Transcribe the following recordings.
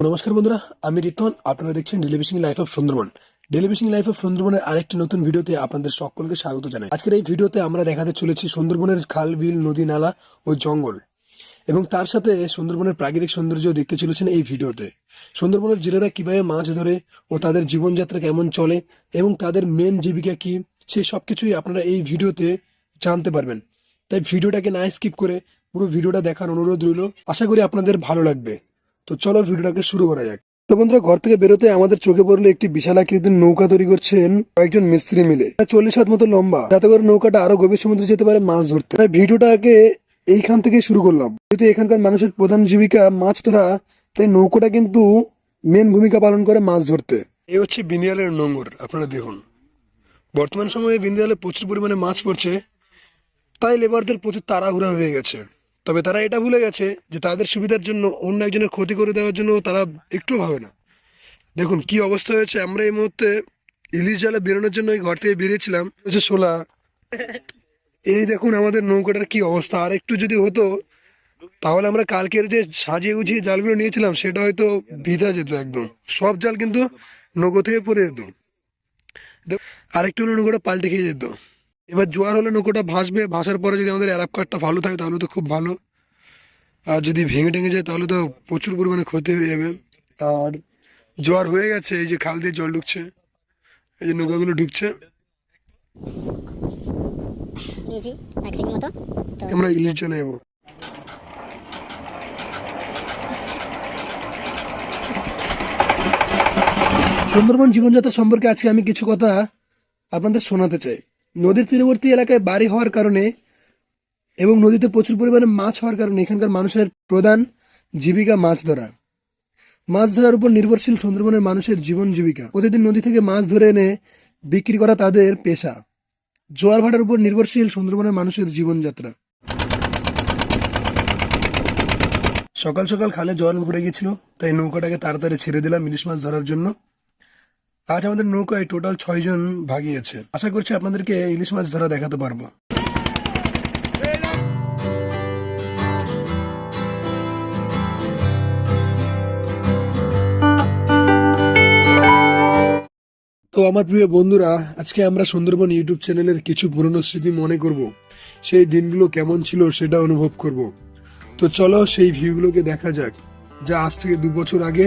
নমস্কার বন্ধুরা, আমি রিতন, আপনারা দেখছেন ডেলিভিশন লাইফ অফ সুন্দরবন। ডেলিভিশন লাইফ অফ সুন্দরবনের আরেকটি নতুন ভিডিওতে আপনাদের সকলকে স্বাগত জানাই। আজকের এই ভিডিওতে আমরা দেখাতে চলেছি সুন্দরবনের খাল, বিল, নদী, নালা ও জঙ্গল। এবং তার সাথে সুন্দরবনের প্রাকৃতিক সৌন্দর্য দেখতে চলেছেন এই ভিডিওতে। সুন্দরবনের জেলেরা কীভাবে মাছ ধরে ও তাদের জীবনযাত্রা কেমন চলে এবং তাদের মেন জীবিকা কি সেই সবকিছুই আপনারা এই ভিডিওতে জানতে পারবেন। তাই ভিডিওটাকে না স্কিপ করে পুরো ভিডিওটা দেখার অনুরোধ রইল। আশা করি আপনাদের ভালো লাগবে। তো চলো ভিডিওটাকে শুরু করা যাক। তো বন্ধুরা, ঘর থেকে বেরোতে আমাদের চোখে পড়ল একটি বিশাল আকৃতির নৌকা তৈরি করছেন কয়েকজন মিস্ত্রি মিলে। চল্লিশ হাত মতো লম্বা। যাতে করে নৌকাটা আরও গভীর সমুদ্রে যেতে পারে মাছ ধরতে। ভিডিওটাকে এইখান থেকে শুরু করলাম। যেহেতু এখানকার মানুষের প্রধান জীবিকা মাছ ধরা, তাই নৌকোটা কিন্তু মেন ভূমিকা পালন করে মাছ ধরতে। এই হচ্ছে বিনিয়ালের নোঙর, আপনারা দেখুন। বর্তমান সময়ে বিন্দিয়ালে প্রচুর পরিমাণে মাছ পড়ছে। তাই লেবারদের প্রচুর তাড়াহুড়া হয়ে গেছে। তবে তারা এটা ভুলে গেছে যে তাদের সুবিধার জন্য অন্য একজনের ক্ষতি করে দেওয়ার জন্য তারা একটু ভাবে না। দেখুন, কি অবস্থা হয়েছে? আমরা এই মুহূর্তে ইলিশ জালে বেরোনোর জন্য এই ঘর থেকে বেরিয়েছিলাম। হচ্ছে শোলা এই দেখুন আমাদের নৌকাটার কি অবস্থা। আর একটু যদি হতো, তাহলে আমরা কালকের যে সাজিয়ে গুছিয়ে জালগুলো নিয়েছিলাম, সেটা হয়তো ভিজা যেত একদম। সব জাল কিন্তু নৌকো থেকে পড়ে যেত। আরেকটু হলে নৌকোটা পাল্টে খেয়ে যেত। এবার জোয়ার হলে নৌকোটা ভাসবে ভাসার পরে যদি আমাদের অ্যারাপ কার্ডটা ভালো থাকে তাহলে তো খুব ভালো। আর যদি ভেঙে টেঙে যায় তাহলে তো প্রচুর পরিমাণে ক্ষতি হয়ে যাবে। আর জোয়ার হয়ে গেছে এই যে খাল দিয়ে জল ঢুকছে এই যে নৌকাগুলো ঢুকছে। আমরা ইলিশ চলে যাব সুন্দরবন জীবনযাত্রা সম্পর্কে আজকে আমি কিছু কথা আপনাদের শোনাতে চাই। নদীর তীরবর্তী এলাকায় বাড়ি হওয়ার কারণে এবং নদীতে প্রচুর পরিমাণে মাছ হওয়ার কারণে এখানকার মানুষের প্রধান জীবিকা মাছ ধরা। মাছ ধরার উপর নির্ভরশীল সুন্দরবনের মানুষের জীবন জীবিকা। প্রতিদিন নদী থেকে মাছ ধরে এনে বিক্রি করা তাদের পেশা। জোয়ার ভাটার উপর নির্ভরশীল সুন্দরবনের মানুষের জীবনযাত্রা। সকাল সকাল খালে জল ভরে গেছিল তাই নৌকাটাকে তাড়াতাড়ি ছেড়ে দিলাম ইলিশ মাছ ধরার জন্য। আজ আমাদের নৌকায় টোটাল ছয় জন ভাগি আছে। আশা করছি আপনাদেরকে ইলিশ মাছ ধরা দেখাতে পারব। তো আমার প্রিয় বন্ধুরা, আজকে আমরা সুন্দরবন ইউটিউব চ্যানেলের কিছু পুরনো স্মৃতি মনে করব। সেই দিনগুলো কেমন ছিল সেটা অনুভব করব। তো চলো সেই ভিউগুলোকে দেখা যাক, যা আজ থেকে দু বছর আগে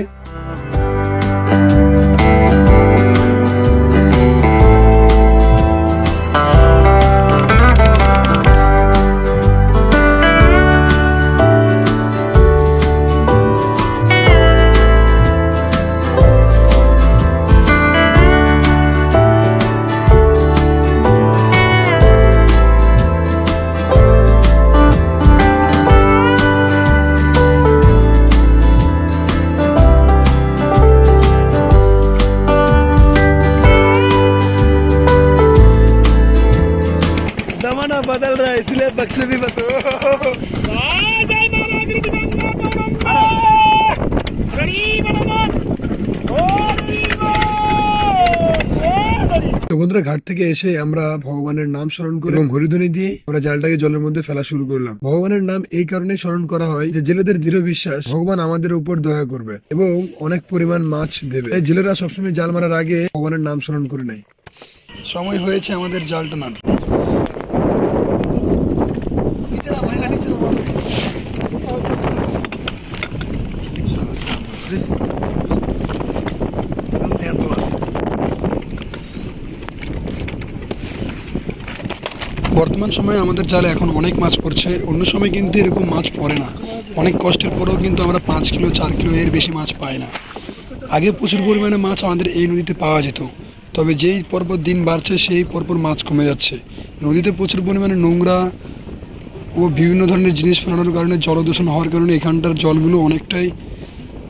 বন্ধুরা ঘাট থেকে এসে আমরা ভগবানের নাম স্মরণ করে এবং হরিধ্বনি দিয়ে আমরা জালটাকে জলের মধ্যে ফেলা শুরু করলাম। ভগবানের নাম এই কারণে স্মরণ করা হয় যে জেলেদের দৃঢ় বিশ্বাস ভগবান আমাদের উপর দয়া করবে এবং অনেক পরিমাণ মাছ দেবে। জেলেরা সবসময় জাল মারার আগে ভগবানের নাম স্মরণ করে নেয়। সময় হয়েছে আমাদের জাল টানার। বর্তমান সময়ে আমাদের জালে এখন অনেক মাছ পড়ছে। অন্য সময় কিন্তু এরকম মাছ পড়ে না। অনেক কষ্টের পরেও কিন্তু আমরা পাঁচ কিলো, চার কিলো এর বেশি মাছ পাই না। আগে প্রচুর পরিমাণে মাছ আমাদের এই নদীতে পাওয়া যেত। তবে যেই পরপর দিন বাড়ছে, সেই পরপর মাছ কমে যাচ্ছে। নদীতে প্রচুর পরিমাণে নোংরা ও বিভিন্ন ধরনের জিনিস ফেলানোর কারণে জলদূষণ হওয়ার কারণে এখানটার জলগুলো অনেকটাই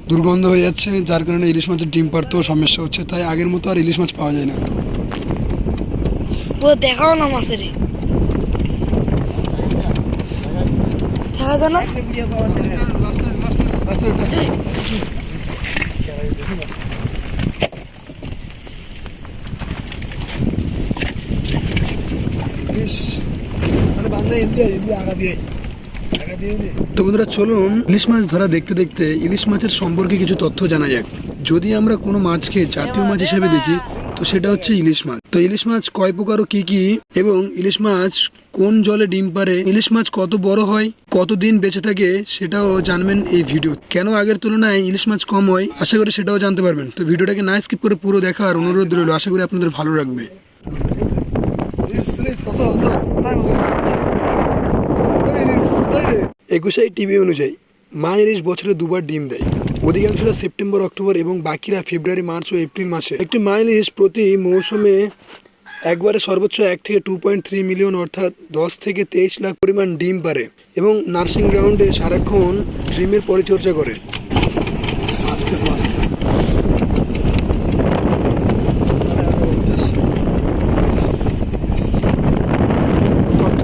দুর্গন্ধ হয়ে যাচ্ছে, যার কারণে ইলিশ মাছের ডিম পারতেও সমস্যা হচ্ছে। তাই আগের মতো আর ইলিশ মাছ পাওয়া যায় না। দেখাও না মাছের। দেখা যায় না। তো বন্ধুরা চলুন ইলিশ মাছ ধরা দেখতে দেখতে ইলিশ মাছের সম্পর্কে কিছু তথ্য জানা যাক। যদি আমরা কোনো মাছকে জাতীয় মাছ হিসেবে দেখি তো সেটা হচ্ছে ইলিশ মাছ। তো ইলিশ মাছ কয় প্রকার ও কি কি? এবং ইলিশ মাছ কোন জলে ডিম পারে ইলিশ মাছ কত বড় হয়? কতদিন বেঁচে থাকে? সেটাও জানবেন এই ভিডিও। কেন আগের তুলনায় ইলিশ মাছ কম হয়? আশা করি সেটাও জানতে পারবেন। তো ভিডিওটাকে না স্কিপ করে পুরো দেখার অনুরোধ রইল। আশা করি আপনাদের ভালো লাগবে। একুশাই টিভি অনুযায়ী, মা ইলিশ বছরে দুবার ডিম দেয়। অধিকাংশরা সেপ্টেম্বর, অক্টোবর এবং বাকিরা ফেব্রুয়ারি, মার্চ ও এপ্রিল মাসে। একটি মা ইলিশ প্রতি মৌসুমে একবারে সর্বোচ্চ এক থেকে টু পয়েন্ট থ্রি মিলিয়ন অর্থাৎ দশ থেকে তেইশ লাখ পরিমাণ ডিম পারে এবং নার্সিং গ্রাউন্ডে সারাক্ষণ ডিমের পরিচর্যা করে।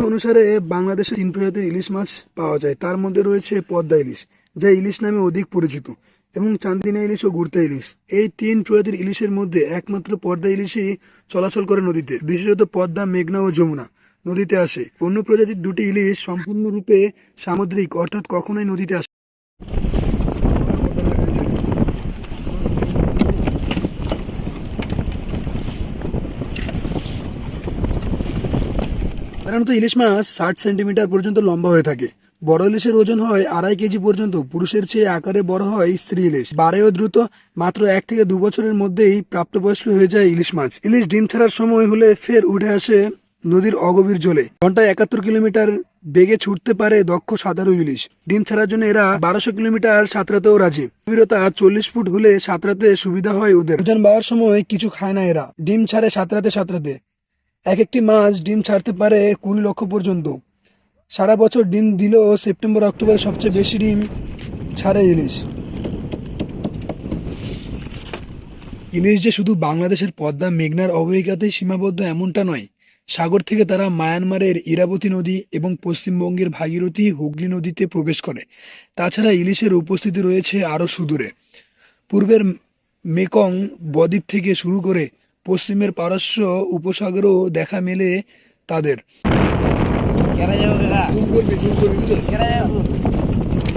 অনুসারে বাংলাদেশে তিন প্রজাতির ইলিশ মাছ পাওয়া যায়। তার মধ্যে রয়েছে পদ্মা ইলিশ, যা ইলিশ নামে অধিক পরিচিত। এবং চান্দিনা ইলিশ ও গুর্তা ইলিশ। এই তিন প্রজাতির ইলিশের মধ্যে একমাত্র পদ্মা ইলিশই চলাচল করে নদীতে, বিশেষত পদ্মা, মেঘনা ও যমুনা নদীতে আসে। অন্য প্রজাতির দুটি ইলিশ সম্পূর্ণরূপে সামুদ্রিক, অর্থাৎ কখনোই নদীতে আসে সাধারণত ইলিশ মাছ ষাট সেন্টিমিটার পর্যন্ত লম্বা হয়ে থাকে। বড় ইলিশের ওজন হয় আড়াই কেজি পর্যন্ত, পুরুষের চেয়ে আকারে বড় হয় স্ত্রী ইলিশ। বাড়েও দ্রুত, মাত্র এক থেকে দু বছরের মধ্যেই প্রাপ্তবয়স্ক হয়ে যায় ইলিশ মাছ। ইলিশ ডিম ছাড়ার সময় হলে ফের উঠে আসে নদীর অগভীর জলে। ঘন্টায় একাত্তর কিলোমিটার বেগে ছুটতে পারে দক্ষ সাঁতারু ইলিশ। ডিম ছাড়ার জন্য এরা বারোশো কিলোমিটার সাঁতরাতেও রাজি। গভীরতা চল্লিশ ফুট হলে সাঁতরাতে সুবিধা হয় ওদের। ওজন বাড়ার সময় কিছু খায় না এরা। ডিম ছাড়ে সাঁতরাতে সাঁতরাতে এক একটি মাছ ডিম ছাড়তে পারে কুড়ি লক্ষ পর্যন্ত। সারা বছর ডিম দিলেও সেপ্টেম্বর, অক্টোবরে সবচেয়ে বেশি ডিম ছাড়ে ইলিশ। ইলিশ যে শুধু বাংলাদেশের পদ্মা, মেঘনার অববাহিকাতেই সীমাবদ্ধ এমনটা নয়। সাগর থেকে তারা মায়ানমারের ইরাবতী নদী এবং পশ্চিমবঙ্গের ভাগীরথী হুগলি নদীতে প্রবেশ করে। তাছাড়া ইলিশের উপস্থিতি রয়েছে আরও সুদূরে। পূর্বের মেকং বদ্বীপ থেকে শুরু করে পশ্চিমের পারস্য উপসাগরেও দেখা মেলে তাদের।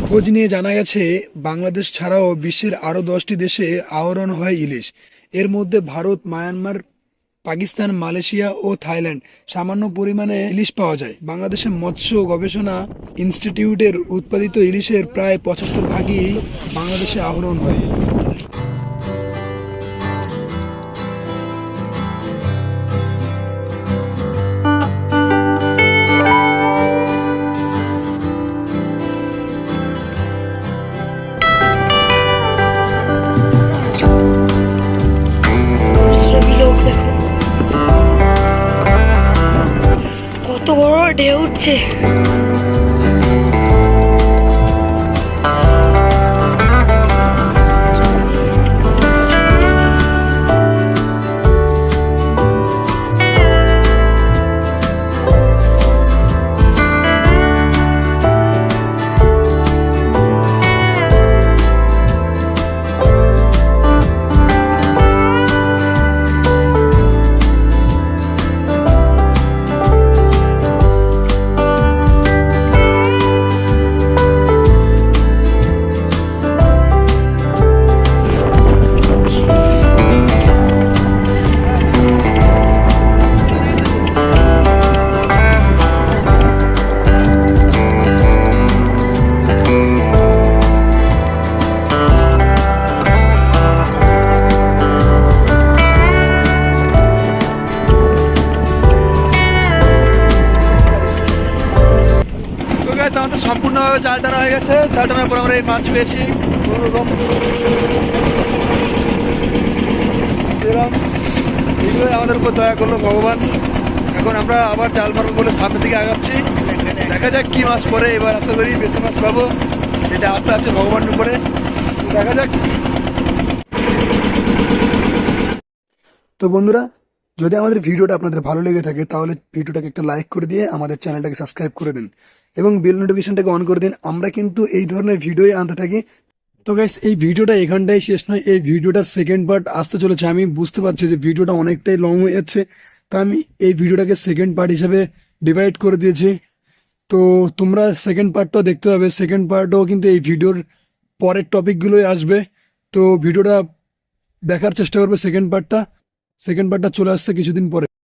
খোঁজ নিয়ে জানা গেছে বাংলাদেশ ছাড়াও বিশ্বের আরও দশটি দেশে আহরণ হয় ইলিশ। এর মধ্যে ভারত মায়ানমার পাকিস্তান মালয়েশিয়া ও থাইল্যান্ড। সামান্য পরিমাণে ইলিশ পাওয়া যায়। বাংলাদেশের মৎস্য গবেষণা ইনস্টিটিউটের উৎপাদিত ইলিশের প্রায় পঁচাত্তর ভাগই বাংলাদেশে আহরণ হয়। গাইস আমাদের সম্পূর্ণভাবে চাল টানা হয়ে গেছে। চাল টানার পর আমরা এই মাছ পেয়েছি। আমাদের উপর দয়া করল ভগবান। এখন আমরা আবার জাল মারবো বলে সামনের দিকে আগাচ্ছি। দেখা যাক কি মাছ পরে এবার আশা করি বেশি মাছ পাবো। এটা আশা আছে ভগবানের উপরে। দেখা যাক। তো বন্ধুরা, যদি আমাদের ভিডিওটা আপনাদের ভালো লেগে থাকে, তাহলে ভিডিওটাকে একটা লাইক করে দিয়ে আমাদের চ্যানেলটাকে সাবস্ক্রাইব করে দিন। এবং বেল নোটিফিকেশনটাকে অন করে দিন। আমরা কিন্তু এই ধরনের ভিডিওই আনতে থাকি। তো গাইস এই ভিডিওটা এখানটাই শেষ নয়। এই ভিডিওটার সেকেন্ড পার্ট আসতে চলেছে। আমি বুঝতে পারছি যে ভিডিওটা অনেকটাই লং হয়ে যাচ্ছে। তা আমি এই ভিডিওটাকে সেকেন্ড পার্ট হিসেবে ডিভাইড করে দিয়েছি। তো তোমরা সেকেন্ড পার্টটাও দেখতে পাবে। সেকেন্ড পার্টও কিন্তু এই ভিডিওর পরের টপিকগুলোই আসবে। তো ভিডিওটা দেখার চেষ্টা করবে সেকেন্ড পার্টটা সেকেন্ড পার্টটা চলে আসছে কিছুদিন পরে।